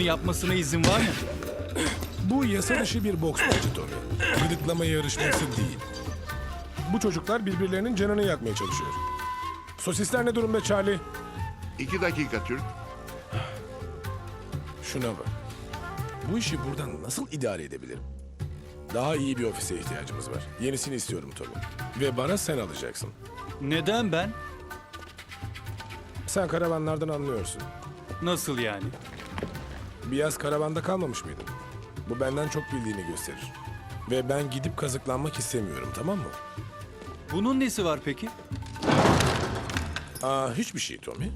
Bunu yapmasına izin var mı? Bu yasa dışı bir boks maçı Tommy. Gıdıklama yarışması değil. Bu çocuklar birbirlerinin canını yakmaya çalışıyor. Sosisler ne durumda Charlie? İki dakika Türk. Şuna bak. Bu işi buradan nasıl idare edebilirim? Daha iyi bir ofise ihtiyacımız var. Yenisini istiyorum Tommy. Ve bana sen alacaksın. Neden ben? Sen karavanlardan anlıyorsun. Nasıl yani? Bir yaz karavanda kalmamış mıydın? Bu benden çok bildiğini gösterir. Ve ben gidip kazıklanmak istemiyorum tamam mı? Bunun nesi var peki? Aa hiçbir şey Tommy.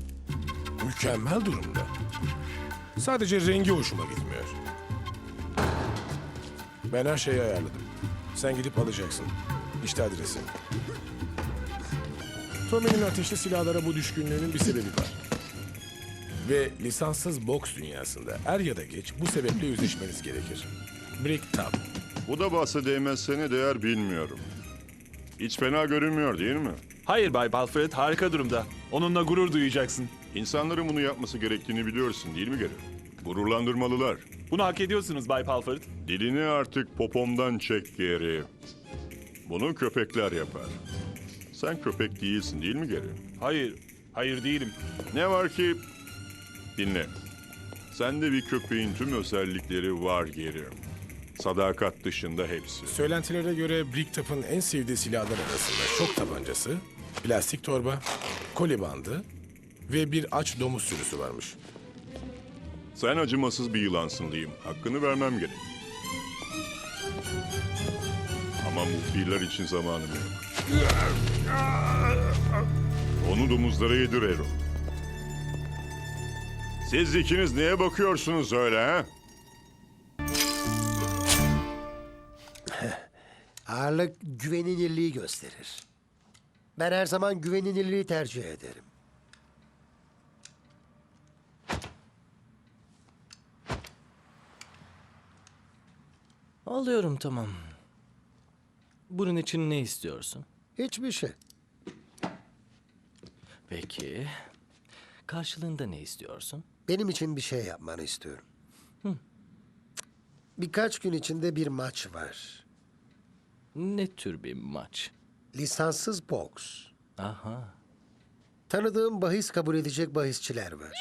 Mükemmel durumda. Sadece rengi hoşuma gitmiyor. Ben her şeyi ayarladım. Sen gidip alacaksın. İşte adresin. Tommy'nin ateşli silahlara bu düşkünlüğünün bir sebebi var. Ve lisanssız boks dünyasında er ya da geç bu sebeple yüzleşmeniz gerekir. Brick Top. Bu da bahse değmezse ne değer bilmiyorum. Hiç fena görünmüyor değil mi? Hayır Bay Balfred harika durumda. Onunla gurur duyacaksın. İnsanların bunu yapması gerektiğini biliyorsun değil mi Gary? Gururlandırmalılar. Bunu hak ediyorsunuz Bay Balfred. Dilini artık popomdan çek Gary. Bunu köpekler yapar. Sen köpek değilsin değil mi Gary? Hayır, hayır değilim. Ne var ki... Dinle. Sende bir köpeğin tüm özellikleri var Gary. Sadakat dışında hepsi. Söylentilere göre Brick Top'un en sevdiği silahlar arasında şok tabancası, plastik torba, koli bandı ve bir aç domuz sürüsü varmış. Sen acımasız bir yılansın diyeyim. Hakkını vermem gerek. Ama muhbirler için zamanım yok. Onu domuzlara yedir Ero. Siz ikiniz neye bakıyorsunuz öyle ha? Ağırlık güvenilirliği gösterir. Ben her zaman güvenilirliği tercih ederim. Alıyorum tamam. Bunun için ne istiyorsun? Hiçbir şey. Peki. Karşılığında ne istiyorsun? Benim için bir şey yapmanı istiyorum. Birkaç gün içinde bir maç var. Ne tür bir maç? Lisanssız boks. Aha. Tanıdığım bahis kabul edecek bahisçiler var.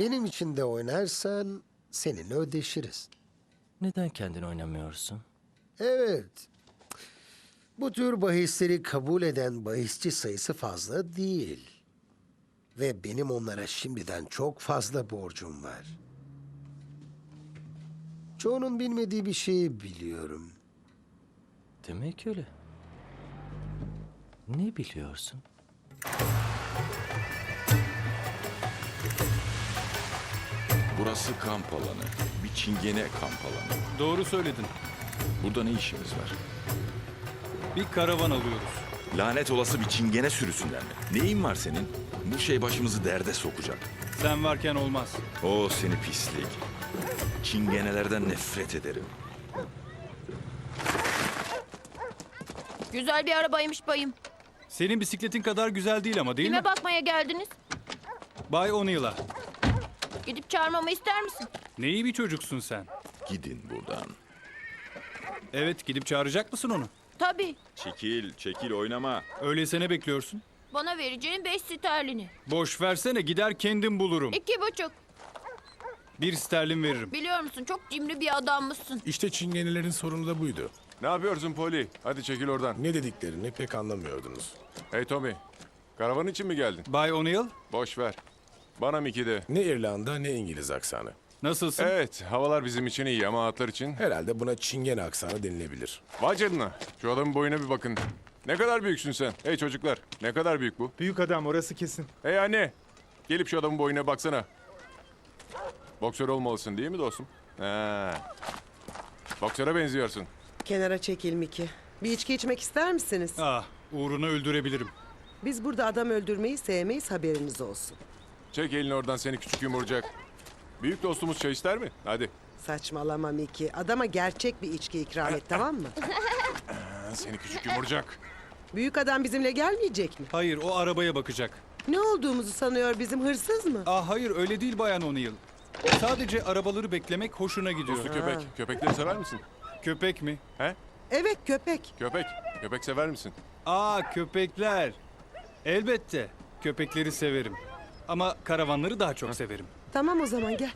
Benim için de oynarsan seninle ödeşiriz. Neden kendin oynamıyorsun? Evet. Bu tür bahisleri kabul eden bahisçi sayısı fazla değil. Ve benim onlara şimdiden çok fazla borcum var. Çoğunun bilmediği bir şeyi biliyorum. Demek öyle. Ne biliyorsun? Burası kamp alanı. Bir çingene kamp alanı. Doğru söyledin. Burada ne işimiz var? Bir karavan alıyoruz. Lanet olası bir çingene sürüsünden mi? Neyin var senin? Bu şey başımızı derde sokacak. Sen varken olmaz. O seni pislik. Çingenelerden nefret ederim. Güzel bir arabaymış bayım. Senin bisikletin kadar güzel değil ama değil Kime mi? bakmaya geldiniz? Bay O'Neill'a. Gidip çağırmamı ister misin? Ne iyi bir çocuksun sen. Gidin buradan. Evet gidip çağıracak mısın onu? Tabii. Çekil, çekil oynama. Öyleyse ne bekliyorsun? Bana vereceğin beş sterlini. Boş versene gider kendim bulurum. İki buçuk. Bir sterlin veririm. Biliyor musun çok cimri bir adammışsın. İşte çingenelerin sorunu da buydu. Ne yapıyorsun Poli? Hadi çekil oradan. Ne dediklerini pek anlamıyordunuz. Hey Tommy. Karavan için mi geldin? Bay O'Neill Boş ver. Bana Mickey'de. Ne İrlanda ne İngiliz aksanı. Nasılsın? Evet, havalar bizim için iyi ama atlar için. Herhalde buna çingene aksanı denilebilir. Vay canına. Şu adamın boyuna bir bakın. Ne kadar büyüksün sen? Hey çocuklar, ne kadar büyük bu? Büyük adam orası kesin. Hey anne. Gelip şu adamın boyuna baksana. Boksör olmalısın değil mi dostum? Ha. Boksöre benziyorsun. Kenara çekil Miki. Bir içki içmek ister misiniz? Ah uğruna öldürebilirim. Biz burada adam öldürmeyi sevmeyiz haberiniz olsun. Çek elini oradan seni küçük yumurcak. Büyük dostumuz çay ister mi? Hadi. Saçmalama Miki. Adama gerçek bir içki ikram et tamam mı? Ha, seni küçük yumurcak. Büyük adam bizimle gelmeyecek mi? Hayır o arabaya bakacak. Ne olduğumuzu sanıyor bizim hırsız mı? Aa hayır öyle değil Bayan O'Neill. Sadece arabaları beklemek hoşuna gidiyor. Dostu köpek. Köpekleri sever misin? Köpek mi? He? Evet köpek. Köpek. Köpek sever misin? Aa köpekler. Elbette. Köpekleri severim. Ama karavanları daha çok severim. Tamam o zaman gel.